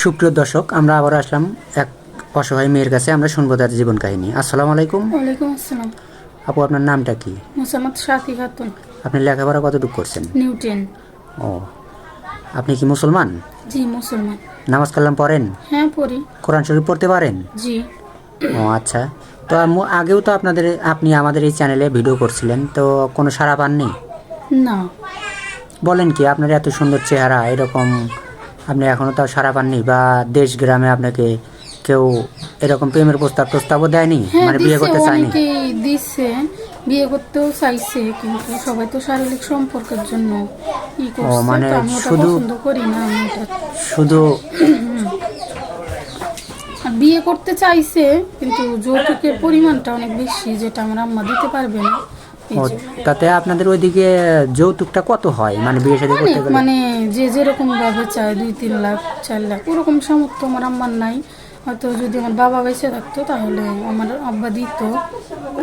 সুপ্রিয় দর্শক আমরা আবার আসলাম এক অসহায় মেয়ের কাছে। আমরা শুনব তার জীবন কাহিনী। আসসালামু আলাইকুম। ওয়ালাইকুম আসসালাম। আপু আপনার নামটা কি? মোসাম্মদ সাথী খাতুন। আপনি লেখাপড়া কতটুকু করছেন? নিউটেন ও আপনি কি মুসলমান? জি মুসলমান। নামাজ কালাম পড়েন? হ্যাঁ পড়ি। কোরআন শরীফ পড়তে পারেন? জি। ও আচ্ছা। তো আগেও তো আপনাদের আপনি আমাদের এই চ্যানেলে ভিডিও করছিলেন তো কোনো সাড়া পাননি? না। বলেন কি আপনার এত সুন্দর চেহারা এরকম আপনি এখনও তাও সারা পাননি? বা দেশ গ্রামে আপনাকে কেউ এরকম প্রেমের প্রস্তাব প্রস্তাবও দেয়নি? হ্যাঁ মানে বিয়ে করতে চায়নি? দিচ্ছে বিয়ে করতেও চাইছে কিন্তু সবাই তো শারীরিক সম্পর্কের জন্য ই করছে মানে শুধু- করি না আমি শুধু বিয়ে করতে চাইছে কিন্তু যৌতুকের পরিমাণটা অনেক বেশি যেটা আমার আম্মা দিতে পারবে না। তাতে আপনাদের ওইদিকে যৌতুকটা কত হয়? মানে বিয়ে শাদী করতে গেলে? মানে যে যেরকম ভাবে চায় দুই তিন লাখ চার লাখ ওরকম সামর্থ্য আমার আম্মার নাই। হয়তো যদি আমার বাবা বেঁচে থাকতো তাহলে আমার আব্বা দিত।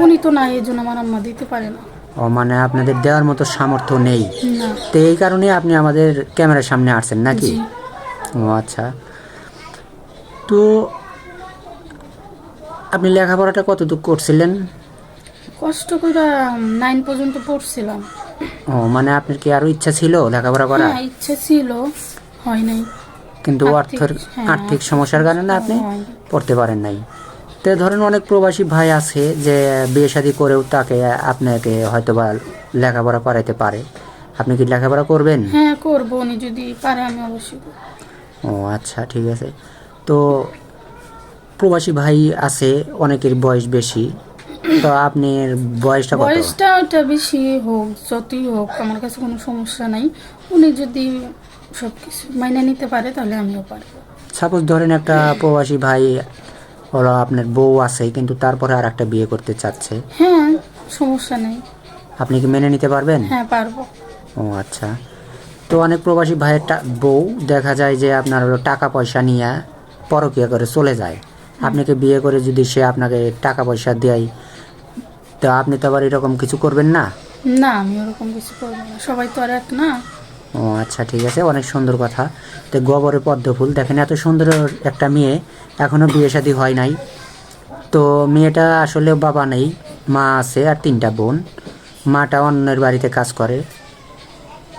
উনি তো নাই এই জন্য আমার আম্মা দিতে পারে না। ও মানে আপনাদের দেওয়ার মতো সামর্থ্য নেই। না। তো এই কারণে আপনি আমাদের ক্যামেরার সামনে আসছেন নাকি? জি। ও আচ্ছা। তো আপনি লেখাপড়াটা কতটুকু করছিলেন? কষ্ট করে নাইন পর্যন্ত পড়ছিলাম। ও মানে আপনার কি আরও ইচ্ছা ছিল লেখাপড়া করা হ্যাঁ ইচ্ছে ছিল হয় নাই। কিন্তু অর্থের হ্যাঁ, আর্থিক সমস্যার কারণে আপনি পড়তে পারেন নাই। তো ধরেন অনেক প্রবাসী ভাই আছে যে বিয়ে শাদী করেও তাকে আপনাকে হয়তো বা লেখাপড়া করাইতে পারে। আপনি কি লেখাপড়া করবেন? হ্যাঁ করব। উনি যদি পারে আমি অবশ্যই ও আচ্ছা ঠিক আছে। তো প্রবাসী ভাই আছে অনেকের বয়স বেশি। তো আপনার বয়সটা কত? বয়সটা ওটা বেশি হোক যতই হোক আমার কাছে কোনো সমস্যা নাই। উনি যদি সব কিছু মাইনে নিতে পারে তাহলে আমিও পারব। সাপোজ ধরেন একটা প্রবাসী ভাই হলো আপনার বউ আছে কিন্তু তারপরে আর একটা বিয়ে করতে চাচ্ছে। হ্যাঁ সমস্যা নেই। আপনি কি মেনে নিতে পারবেন? হ্যাঁ পারব। ও আচ্ছা। তো অনেক প্রবাসী ভাইয়ের টা- বউ দেখা যায় যে আপনার হলো টাকা পয়সা নিয়ে পরকিয়া করে চলে যায়। আপনাকে বিয়ে করে যদি সে আপনাকে টাকা পয়সা দেয় তো আপনি তো আবার এরকম কিছু করবেন না? না আমি ওরকম কিছু করব না। সবাই তো আর এক না? ও আচ্ছা ঠিক আছে অনেক সুন্দর কথা। তো গোবরে পদ্ম ফুল দেখেন এত সুন্দর একটা মেয়ে এখনও বিয়ে শাদী হয় নাই। তো মেয়েটা আসলে বাবা নেই মা আছে আর তিনটা বোন। মাটা অন্যের বাড়িতে কাজ করে।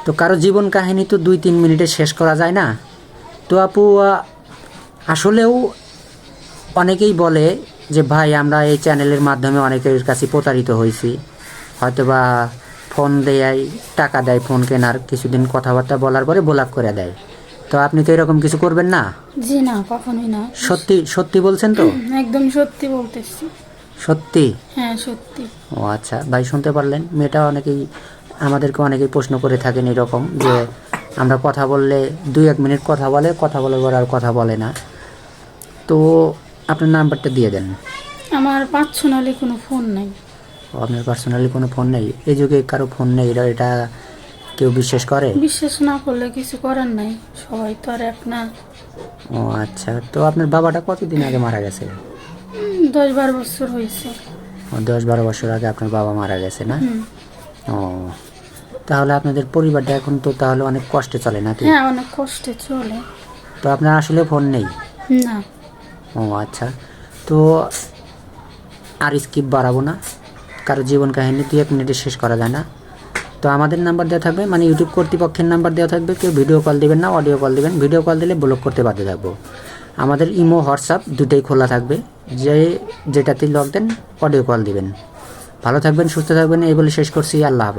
তো কারও জীবন কাহিনী তো দুই তিন মিনিটে শেষ করা যায় না। তো আপু আসলেও অনেকেই বলে যে ভাই আমরা এই চ্যানেলের মাধ্যমে অনেকের কাছে প্রতারিত হয়েছি। হয়তোবা ফোন দেয় টাকা দেয় ফোন কেনার কিছুদিন কথাবার্তা বলার পরে ব্লক করে দেয়। তো আপনি তো এরকম কিছু করবেন না? জি না কখনোই না। সত্যি সত্যি বলছেন তো? একদম সত্যি বলতেছি। সত্যি? হ্যাঁ সত্যি। ও আচ্ছা ভাই শুনতে পারলেন? মেয়েটা অনেকেই আমাদেরকে অনেকেই প্রশ্ন করে থাকেন এরকম যে আমরা কথা বললে দুই এক মিনিট কথা বলে কথা বলার পর আর কথা বলে না। তো আপনার নাম্বারটা দিয়ে দেন। আমার পার্সোনালি কোনো ফোন নাই। আপনার পার্সোনালি কোনো ফোন নেই? এই যুগে কারও ফোন নেই এটা এটা কেউ বিশ্বাস করে? বিশ্বাস না করলে কিছু করার নাই সবাই তো আর এক না। ও আচ্ছা তো আপনার বাবাটা কতদিন আগে মারা গেছে? উম, দশ বারো বছর হয়েছে। ও, দশ বারো বছর আগে আপনার বাবা মারা গেছে না? হুম। ও তাহলে আপনাদের পরিবারটা এখন তো তাহলে অনেক কষ্টে চলে নাকি? হ্যাঁ অনেক কষ্টে চলে। তো আপনার আসলে ফোন নেই? না। ও আচ্ছা। তো আর স্কিপ বাড়াবো না। কারও জীবন কাহিনী দু এক মিনিটে শেষ করা যায় না। তো আমাদের নাম্বার দেওয়া থাকবে মানে ইউটিউব কর্তৃপক্ষের নাম্বার দেওয়া থাকবে। কেউ ভিডিও কল দেবেন না অডিও কল দিবেন। ভিডিও কল দিলে ব্লক করতে বাধ্য থাকব। আমাদের ইমো, হোয়াটসঅ্যাপ দুটোই খোলা থাকবে। যে যেটাতে লগ দেন অডিও কল দিবেন। ভালো থাকবেন, সুস্থ থাকবেন, এই বলে শেষ করছি। আল্লাহ হাফেজ।